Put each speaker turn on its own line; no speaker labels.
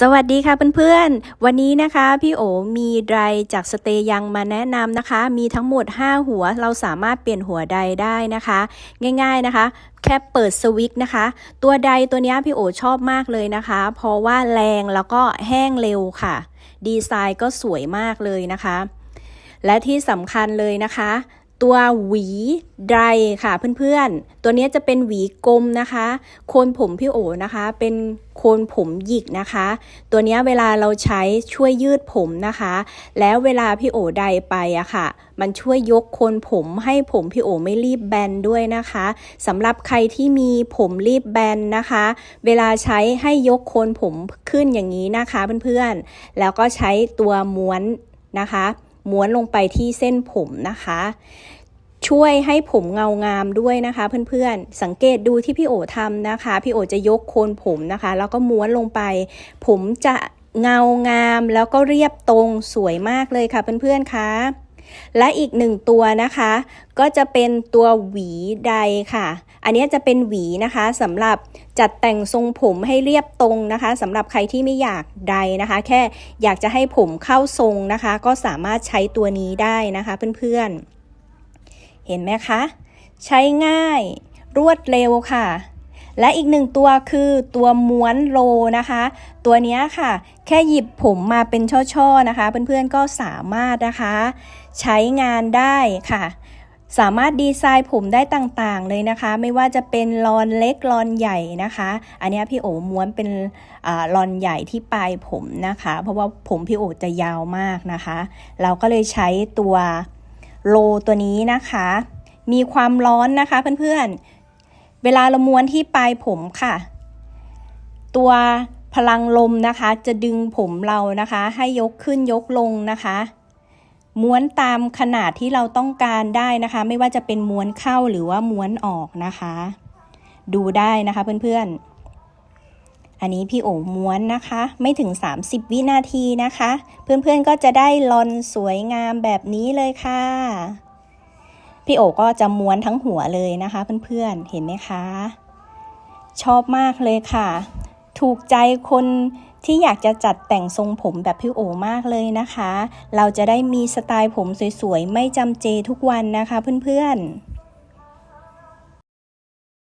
สวัสดีค่ะเพื่อนๆ วันนี้นะคะพี่โอมีไดร์จากสเตยังมาแนะนำนะคะ มีทั้งหมด 5 หัวเราสามารถเปลี่ยนหัวไดร์ได้นะคะ ง่าย ๆนะคะ แค่เปิดสวิตช์นะคะ ตัวไดร์ตัวนี้พี่โอชอบมากเลยนะคะ เพราะว่าแรงแล้วก็แห้งเร็วค่ะ ดีไซน์ก็สวยมากเลยนะคะ และที่สำคัญเลยนะคะ ตัวหวีไดค่ะเพื่อนๆ ตัวนี้จะเป็นหวีกลมนะคะ โคนผมพี่โอนะคะ เป็นโคนผมหยิกนะคะ ตัวนี้เวลาเราใช้ช่วยยืดผมนะคะ แล้วเวลาพี่โอไดไปอะค่ะ มันช่วยยกโคนผมให้ผมพี่โอไม่รีบแบนด้วยนะคะสำหรับใครที่มีผมรีบแบนนะคะ เวลาใช้ให้ยกโคนผมขึ้นอย่างนี้นะคะเพื่อนๆ แล้วก็ใช้ตัวม้วนนะคะ ม้วนลงไปที่เส้นผมนะคะ ช่วยให้ผมเงางามด้วยนะคะเพื่อนๆ สังเกตดูที่พี่โอทำนะคะ พี่โอจะยกโคนผมนะคะ แล้วก็ม้วนลงไป ผมจะเงางามแล้วก็เรียบตรงสวยมากเลยค่ะเพื่อนๆคะ และอีกหนึ่งตัวนะคะ ก็จะเป็นตัวหวีใดค่ะ อันนี้จะเป็นหวีนะคะสำหรับจัดแต่งทรงผมให้เรียบตรงนะคะสำหรับใครที่ไม่อยากใดนะคะ แค่อยากจะให้ผมเข้าทรงนะคะ ก็สามารถใช้ตัวนี้ได้นะคะเพื่อนๆ เห็นไหมคะ ใช้ง่าย รวดเร็วค่ะและอีกหนึ่งตัวคือตัวม้วนโลนะคะ ตัวนี้ค่ะ แค่หยิบผมมาเป็นช่อๆนะคะ เพื่อนๆก็สามารถนะคะ ใช้งานได้ค่ะ สามารถดีไซน์ผมได้ต่างๆเลยนะคะ ไม่ว่าจะเป็นลอนเล็กลอนใหญ่นะคะ อันนี้พี่โอม้วนเป็นลอนใหญ่ที่ปลายผมนะคะ เพราะว่าผมพี่โอจะยาวมากนะคะ เราก็เลยใช้ตัวโลตัวนี้นะคะ มีความร้อนนะคะเพื่อนๆ เวลาเราม้วนที่ปลายผมค่ะ ตัวพลังลมนะคะจะดึงผมเรานะคะ ให้ยกขึ้นยกลงนะคะ ม้วนตามขนาดที่เราต้องการได้นะคะ ไม่ว่าจะเป็นม้วนเข้าหรือว่าม้วนออกนะคะ ดูได้นะคะเพื่อนๆ อันนี้พี่โอม้วนนะคะ ไม่ถึง 30 วินาทีนะคะ เพื่อนๆก็จะได้ลอนสวยงามแบบนี้เลยค่ะ พี่โอก็จะม้วนทั้งหัวเลยนะคะ เพื่อนๆเห็นไหมคะ ชอบมากเลยค่ะ ถูกใจคน ที่อยากจะจัดแต่งทรงผมแบบพี่โอมากเลยนะคะ เราจะได้มีสไตล์ผมสวยๆ ไม่จำเจทุกวันนะคะเพื่อนๆ